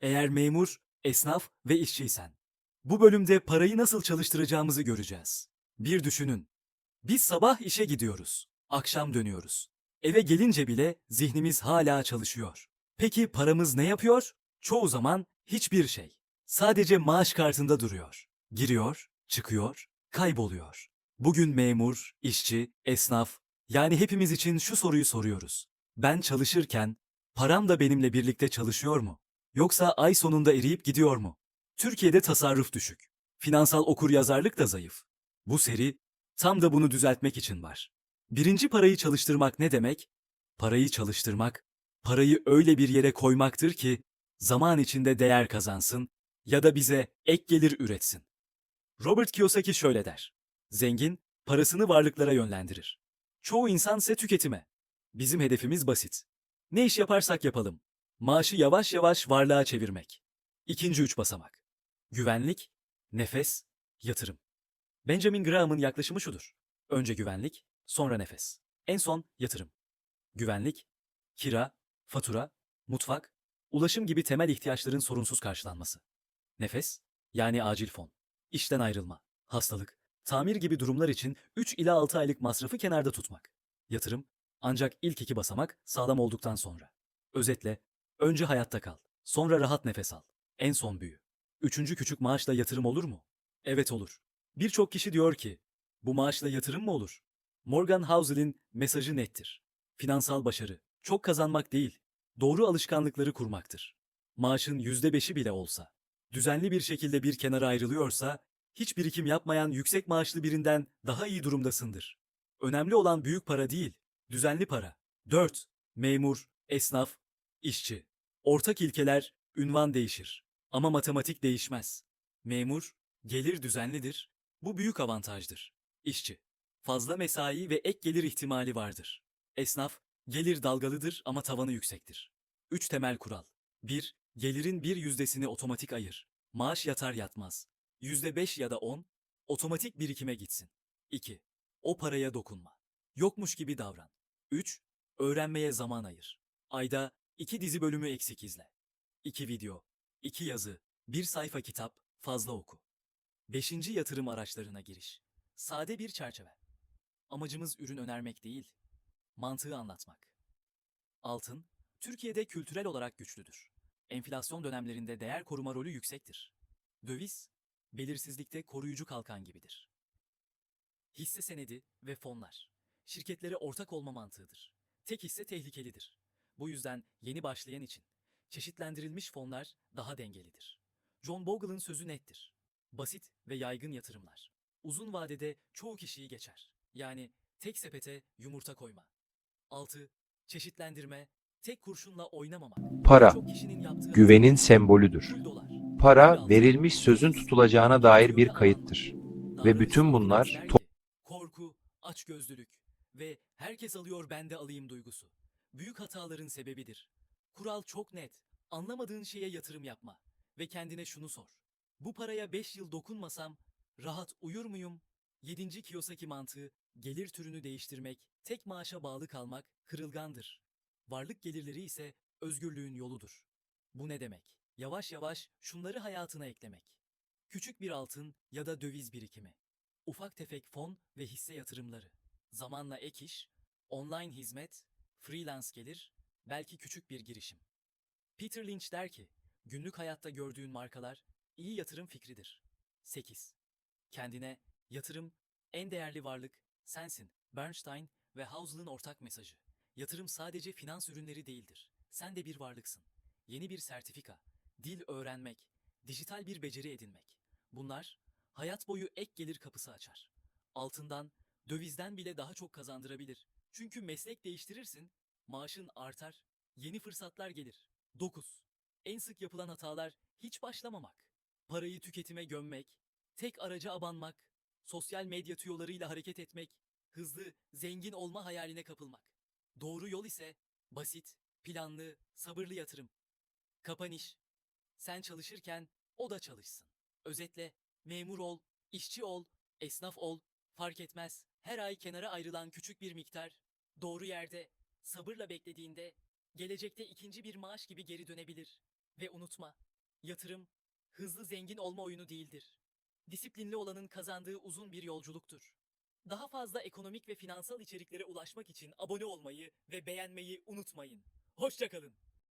Eğer memur, esnaf ve işçiysen. Bu bölümde parayı nasıl çalıştıracağımızı göreceğiz. Bir düşünün. Biz sabah işe gidiyoruz. Akşam dönüyoruz. Eve gelince bile zihnimiz hala çalışıyor. Peki paramız ne yapıyor? Çoğu zaman hiçbir şey. Sadece maaş kartında duruyor. Giriyor, çıkıyor, kayboluyor. Bugün memur, işçi, esnaf, yani hepimiz için şu soruyu soruyoruz. Ben çalışırken param da benimle birlikte çalışıyor mu? Yoksa ay sonunda eriyip gidiyor mu? Türkiye'de tasarruf düşük. Finansal okuryazarlık da zayıf. Bu seri tam da bunu düzeltmek için var. Birinci parayı çalıştırmak ne demek? Parayı çalıştırmak, parayı öyle bir yere koymaktır ki zaman içinde değer kazansın ya da bize ek gelir üretsin. Robert Kiyosaki şöyle der. Zengin, parasını varlıklara yönlendirir. Çoğu insan ise tüketime. Bizim hedefimiz basit. Ne iş yaparsak yapalım. Maaşı yavaş yavaş varlığa çevirmek. İkinci üç basamak. Güvenlik, nefes, yatırım. Benjamin Graham'ın yaklaşımı şudur. Önce güvenlik, sonra nefes. En son yatırım. Güvenlik, kira, fatura, mutfak, ulaşım gibi temel ihtiyaçların sorunsuz karşılanması. Nefes, yani acil fon. İşten ayrılma, hastalık, tamir gibi durumlar için 3 ila 6 aylık masrafı kenarda tutmak. Yatırım, ancak ilk iki basamak sağlam olduktan sonra. Özetle, önce hayatta kal, sonra rahat nefes al, en son büyü. Üçüncü küçük maaşla yatırım olur mu? Evet olur. Birçok kişi diyor ki, bu maaşla yatırım mı olur? Morgan Housel'in mesajı nettir. Finansal başarı, çok kazanmak değil, doğru alışkanlıkları kurmaktır. Maaşın yüzde beşi bile olsa, düzenli bir şekilde bir kenara ayrılıyorsa, hiç birikim yapmayan yüksek maaşlı birinden daha iyi durumdasındır. Önemli olan büyük para değil, düzenli para. 4. Memur, esnaf, işçi. Ortak ilkeler, ünvan değişir. Ama matematik değişmez. Memur, gelir düzenlidir. Bu büyük avantajdır. İşçi, fazla mesai ve ek gelir ihtimali vardır. Esnaf, gelir dalgalıdır ama tavanı yüksektir. 3 temel kural. 1. Gelirin bir yüzdesini otomatik ayır. Maaş yatar yatmaz. Yüzde beş ya da on, otomatik birikime gitsin. 2. O paraya dokunma. Yokmuş gibi davran. 3. Öğrenmeye zaman ayır. Ayda iki dizi bölümü eksik izle. 2 video, 2 yazı, bir sayfa kitap, fazla oku. 5. Yatırım araçlarına giriş. Sade bir çerçeve. Amacımız ürün önermek değil, mantığı anlatmak. Altın, Türkiye'de kültürel olarak güçlüdür. Enflasyon dönemlerinde değer koruma rolü yüksektir. Döviz, belirsizlikte koruyucu kalkan gibidir. Hisse senedi ve fonlar, şirketlere ortak olma mantığıdır. Tek hisse tehlikelidir. Bu yüzden yeni başlayan için çeşitlendirilmiş fonlar daha dengelidir. John Bogle'ın sözü nettir. Basit ve yaygın yatırımlar. Uzun vadede çoğu kişiyi geçer. Yani tek sepete yumurta koyma. 6. Çeşitlendirme, tek kurşunla oynamamak. Para, güvenin sembolüdür. Para, verilmiş sözün tutulacağına dair bir kayıttır. Ve bütün bunlar korku, açgözlülük ve herkes alıyor ben de alayım duygusu. Büyük hataların sebebidir. Kural çok net. Anlamadığın şeye yatırım yapma ve kendine şunu sor. Bu paraya 5 yıl dokunmasam rahat uyur muyum? 7. Kiyosaki mantığı gelir türünü değiştirmek, tek maaşa bağlı kalmak kırılgandır. Varlık gelirleri ise özgürlüğün yoludur. Bu ne demek? Yavaş yavaş şunları hayatına eklemek. Küçük bir altın ya da döviz birikimi. Ufak tefek fon ve hisse yatırımları. Zamanla ek iş, online hizmet, freelance gelir, belki küçük bir girişim. Peter Lynch der ki, günlük hayatta gördüğün markalar iyi yatırım fikridir. 8. Kendine yatırım en değerli varlık sensin. Bernstein ve Housel'ın ortak mesajı. Yatırım sadece finans ürünleri değildir. Sen de bir varlıksın. Yeni bir sertifika, dil öğrenmek, dijital bir beceri edinmek. Bunlar hayat boyu ek gelir kapısı açar. Altından, dövizden bile daha çok kazandırabilir. Çünkü meslek değiştirirsin, maaşın artar, yeni fırsatlar gelir. 9. En sık yapılan hatalar hiç başlamamak. Parayı tüketime gömmek, tek araca abanmak, sosyal medya tüyolarıyla hareket etmek, hızlı, zengin olma hayaline kapılmak. Doğru yol ise basit, planlı, sabırlı yatırım. Kapanış. Sen çalışırken o da çalışsın. Özetle memur ol, işçi ol, esnaf ol, fark etmez. Her ay kenara ayrılan küçük bir miktar, doğru yerde, sabırla beklediğinde, gelecekte ikinci bir maaş gibi geri dönebilir. Ve unutma, Yatırım, hızlı zengin olma oyunu değildir. Disiplinli olanın kazandığı uzun bir yolculuktur. Daha fazla ekonomik ve finansal içeriklere ulaşmak için abone olmayı ve beğenmeyi unutmayın. Hoşçakalın.